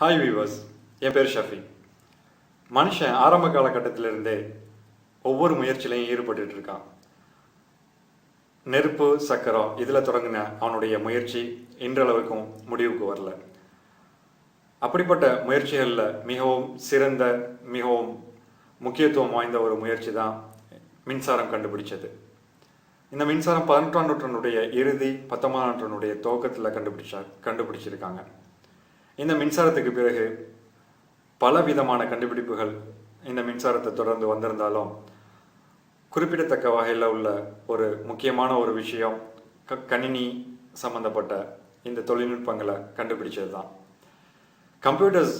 Hi viewers என் பேர் ஷஃபி. மனுஷன் ஆரம்ப காலகட்டத்திலிருந்தே ஒவ்வொரு முயற்சியிலையும் ஈடுபட்டு இருக்கான். நெருப்பு சக்கரம் இதில் தொடங்கின அவனுடைய முயற்சி இன்றளவுக்கும் முடிவுக்கு வரல. அப்படிப்பட்ட முயற்சிகளில் மிகவும் சிறந்த மிகவும் முக்கியத்துவம் வாய்ந்த ஒரு முயற்சி தான் மின்சாரம் கண்டுபிடிச்சது. இந்த மின்சாரம் பதினெட்டாம் நூற்றாண்டுடைய இறுதி பத்தொன்பதாம் நூற்றாண்டுடைய துவக்கத்தில் கண்டுபிடிச்சா கண்டுபிடிச்சிருக்காங்க. இந்த மின்சாரத்துக்கு பிறகு பல விதமான கண்டுபிடிப்புகள் இந்த மின்சாரத்தை தொடர்ந்து வந்திருந்தாலும் குறிப்பிடத்தக்க வகையில் உள்ள ஒரு முக்கியமான ஒரு விஷயம் க கணினி சம்பந்தப்பட்ட இந்த தொழில்நுட்பங்களை கண்டுபிடிச்சது தான் கம்ப்யூட்டர்ஸ்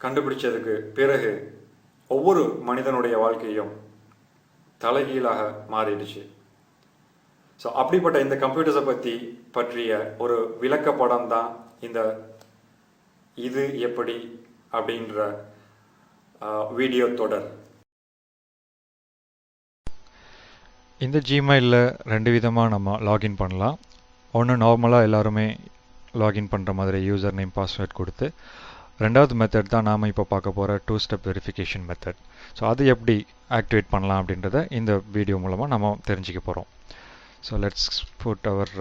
கண்டுபிடிச்சதுக்கு பிறகு ஒவ்வொரு மனிதனுடைய வாழ்க்கையும் தலைகீழாக மாறிடுச்சு. ஸோ அப்படிப்பட்ட இந்த கம்ப்யூட்டர்ஸை பற்றி பற்றிய ஒரு விளக்க படம் தான் இந்த இது எப்படி? அப்படின்ற வீடியோ தொடர். இந்த ஜிமெயிலில் ரெண்டு விதமாக நம்ம லாகின் பண்ணலாம். ஒன்று நார்மலாக எல்லாருமே லாகின் பண்ணுற மாதிரி யூசர் நேம் பாஸ்வேர்ட் கொடுத்து ரெண்டாவது மெத்தட் தான் நாம் இப்போ பார்க்க போகிற two step verification method so அது எப்படி ஆக்டிவேட் பண்ணலாம் அப்படின்றத இந்த வீடியோ மூலமாக நம்ம தெரிஞ்சுக்க போகிறோம் so let's put our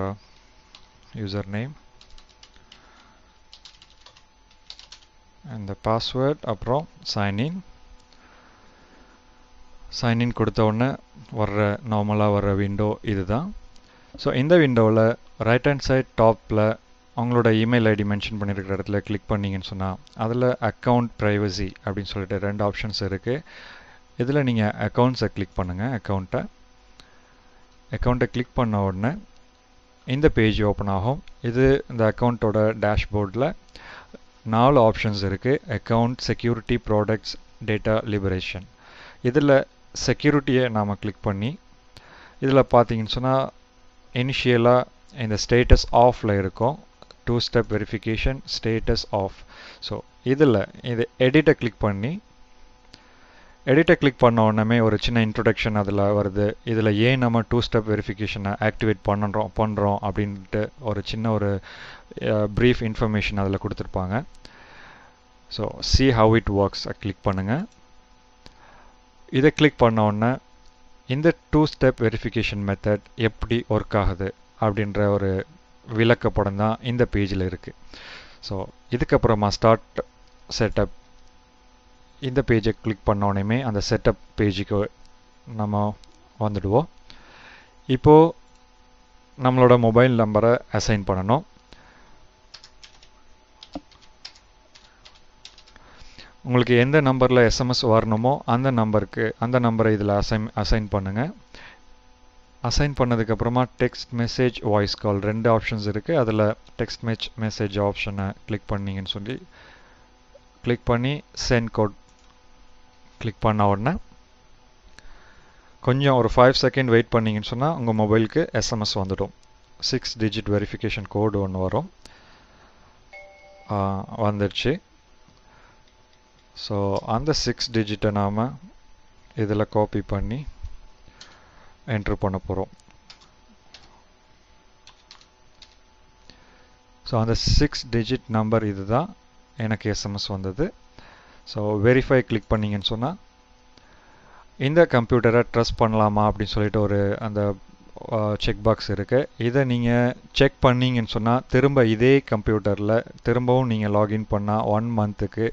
user name இந்த பாஸ்வேர்ட் அப்புறம் சைன்இன் சைன்இன் கொடுத்த உடனே வர்ற நார்மலாக வர்ற விண்டோ இதுதான். ஸோ இந்த விண்டோவில் ரைட் ஹேண்ட் சைட் டாப்பில் அவங்களோட இமெயில் ஐடி மென்ஷன் பண்ணியிருக்கிற இடத்துல கிளிக் பண்ணிங்கன்னு சொன்னால் அதில் அக்கௌண்ட் ப்ரைவசி அப்படின்னு சொல்லிட்டு ரெண்டு ஆப்ஷன்ஸ் இருக்குது இதில் நீங்கள் அக்கௌண்ட்ஸை கிளிக் பண்ணுங்கள் அக்கௌண்ட்டை அக்கௌண்ட்டை கிளிக் பண்ண உடனே இந்த பேஜ் ஓப்பன் ஆகும். இது இந்த அக்கௌண்ட்டோட டேஷ்போர்டில் நாலு ஆப்ஷன்ஸ் இருக்குது account security products data liberation இதில் செக்யூரிட்டியை நாம் கிளிக் பண்ணி இதில் பார்த்தீங்கன்னு சொன்னால் இனிஷியலாக இந்த ஸ்டேட்டஸ் ஆஃபில் இருக்கும். Two step verification status off so இதில் இது எடிட்டை கிளிக் பண்ணி எடிட்டை கிளிக் பண்ண உடனே ஒரு சின்ன இன்ட்ரொடக்ஷன் அதில் வருது. இதில் ஏன் நம்ம டூ ஸ்டெப் வெரிஃபிகேஷனை ஆக்டிவேட் பண்ணுறோம் பண்ணுறோம் அப்படின்ட்டு ஒரு சின்ன ஒரு ப்ரீஃப் இன்ஃபர்மேஷன் அதில் கொடுத்துருப்பாங்க. So see how it works click பண்ணுங்கள் இதை கிளிக் பண்ண உடனே இந்த டூ ஸ்டெப் வெரிஃபிகேஷன் மெத்தட் எப்படி ஒர்க் ஆகுது அப்படின்ற ஒரு விளக்கப்படம் தான் இந்த பேஜில் இருக்குது ஸோ இதுக்கப்புறமா ஸ்டார்ட் செட்டப் இந்த பேஜை கிளிக் பண்ணோடனே அந்த செட்டப் பேஜுக்கு நம்ம வந்துடுவோம். இப்போது நம்மளோட மொபைல் நம்பரை அசைன் பண்ணணும். உங்களுக்கு எந்த நம்பரில் எஸ்எம்எஸ் வரணுமோ அந்த நம்பருக்கு அந்த நம்பரை இதில் அசைன் அசைன் பண்ணுங்கள் அசைன் பண்ணதுக்கப்புறமா டெக்ஸ்ட் மெசேஜ் வாய்ஸ் கால் ரெண்டு ஆப்ஷன்ஸ் இருக்குது அதில் டெக்ஸ்ட் மெச் மெசேஜ் ஆப்ஷனை கிளிக் பண்ணிங்கன்னு சொல்லி கிளிக் பண்ணி சென்ட் கோட் கிளிக் பண்ண உடனே கொஞ்சம் ஒரு ஃபைவ் செகண்ட் வெயிட் பண்ணிங்கன்னு சொன்னால் உங்கள் மொபைலுக்கு எஸ்எம்எஸ் வந்துடும். சிக்ஸ் டிஜிட் வெரிஃபிகேஷன் கோடு ஒன்று வரும். வந்துடுச்சு ஸோ அந்த சிக்ஸ் டிஜிட்டை நாம் இதில் காப்பி பண்ணி என்ட்ரு பண்ண போகிறோம் ஸோ அந்த சிக்ஸ் டிஜிட் நம்பர் இது தான் எனக்கு எஸ்எம்எஸ் வந்தது. ஸோ வெரிஃபை கிளிக் பண்ணிங்கன்னு சொன்னால் இந்த கம்ப்யூட்டரை ட்ரஸ்ட் பண்ணலாமா அப்படின்னு சொல்லிட்டு ஒரு அந்த செக் பாக்ஸ் இருக்குது இதை நீங்கள் செக் பண்ணிங்கன்னு சொன்னால் திரும்ப இதே கம்ப்யூட்டரில் திரும்பவும் நீங்கள் லாகின் பண்ணால் ஒன் மந்த்துக்கு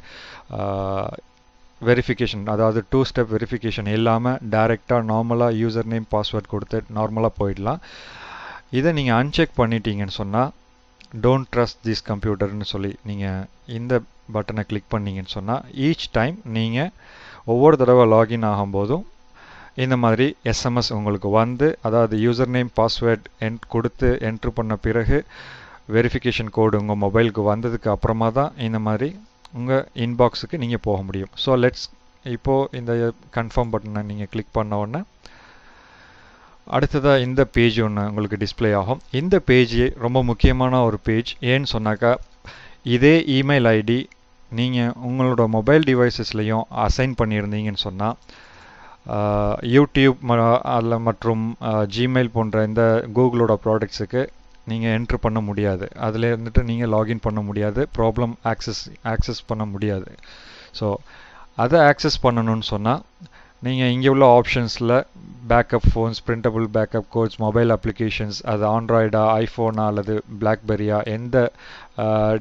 வெரிஃபிகேஷன் அதாவது டூ ஸ்டெப் வெரிஃபிகேஷன் இல்லாமல் டைரெக்டாக நார்மலாக யூசர் நேம் பாஸ்வேர்ட் கொடுத்து நார்மலாக போயிடலாம். இதை நீங்கள் அன்செக் பண்ணிட்டீங்கன்னு சொன்னால் டோன்ட் ட்ரஸ்ட் திஸ் கம்ப்யூட்டர்னு சொல்லி நீங்கள் இந்த பட்டனை கிளிக் பண்ணிங்கன்னு சொன்னால் ஈச் டைம் நீங்கள் ஒவ்வொரு தடவை லாகின் ஆகும்போதும் இந்த மாதிரி எஸ்எம்எஸ் உங்களுக்கு வந்து அதாவது யூசர் நேம் பாஸ்வேர்ட் என் கொடுத்து என்ட்ரு பண்ண பிறகு வெரிஃபிகேஷன் கோடு உங்கள் மொபைலுக்கு வந்ததுக்கு அப்புறமா தான் இந்த மாதிரி உங்கள் இன்பாக்ஸுக்கு நீங்கள் போக முடியும். ஸோ லெட்ஸ் இப்போது இந்த கன்ஃபார்ம் பட்டனை நீங்கள் கிளிக் பண்ண உடனே அடுத்ததாக இந்த பேஜ் ஒன்று உங்களுக்கு டிஸ்பிளே ஆகும். இந்த பேஜ் ரொம்ப முக்கியமான ஒரு பேஜ் ஏன்னு சொன்னாக்கா இதே இமெயில் ஐடி நீங்கள் உங்களோட மொபைல் டிவைசஸ்லையும் அசைன் பண்ணியிருந்தீங்கன்னு சொன்னால் யூடியூப் அதில் மற்றும் ஜிமெயில் போன்ற இந்த கூகுளோட ப்ராடக்ட்ஸுக்கு நீங்கள் என்ட்ரு பண்ண முடியாது. அதில் இருந்துட்டு நீங்கள் லாகின் பண்ண முடியாது. ப்ராப்ளம் ஆக்சஸ் ஆக்சஸ் பண்ண முடியாது. ஸோ அதை ஆக்சஸ் பண்ணணும்னு சொன்னால் நீங்கள் இங்கே உள்ள ஆப்ஷன்ஸில் backup phones printable backup codes mobile applications அது ஆண்ட்ராய்டா ஐஃபோனா அல்லது பிளாக்பெரியா எந்த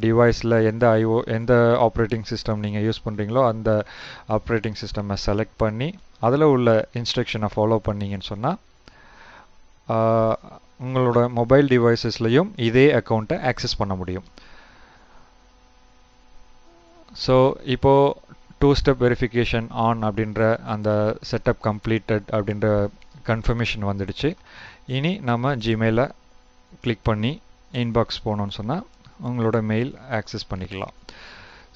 டிவைஸில் எந்த ஐஓ எந்த ஆப்ரேட்டிங் சிஸ்டம் நீங்கள் யூஸ் பண்ணுறீங்களோ அந்த ஆப்ரேட்டிங் சிஸ்டம்மை செலக்ட் பண்ணி அதில் உள்ள இன்ஸ்ட்ரக்ஷனை ஃபாலோ பண்ணீங்கன்னு சொன்னால் உங்களோட மொபைல் டிவைசஸ்லையும் இதே அக்கௌண்ட்டை ஆக்சஸ் பண்ண முடியும். ஸோ இப்போது டூ ஸ்டெப் வெரிஃபிகேஷன் ஆன் அப்படின்ற அந்த செட்டப் கம்ப்ளீட்டட் அப்படின்ற கன்ஃபர்மேஷன் வந்துடுச்சு. இனி நம்ம ஜிமெயிலை கிளிக் பண்ணி இன்பாக்ஸ் போனோம்னு சொன்னால் உங்களோட மெயில் ஆக்சஸ் பண்ணிக்கலாம்.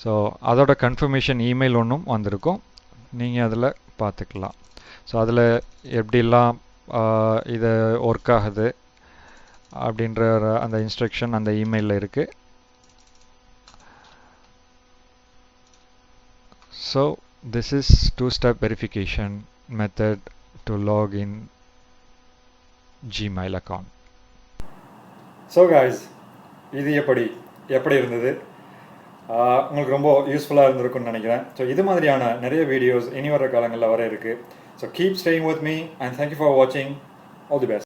ஸோ அதோட கன்ஃபர்மேஷன் இமெயில் ஒன்றும் வந்திருக்கும். நீங்கள் அதில் பார்த்துக்கலாம். ஸோ அதில் எப்படிலாம் இது ஒர்க் ஆகுது அப்படின்ற அந்த இன்ஸ்ட்ரக்ஷன் அந்த இமெயிலில் இருக்குது So this is two-step verification method to log in Gmail account. So guys இது எப்படி? எப்படி இருந்தது? உங்களுக்கு ரொம்ப யூஸ்ஃபுல்லாக இருந்திருக்கும்னு நினைக்கிறேன். ஸோ இது மாதிரியான நிறைய வீடியோஸ் இனி வர காலங்களில் வர இருக்குது so keep staying with me and thank you for வாட்சிங் ஆல் தி பெஸ்ட்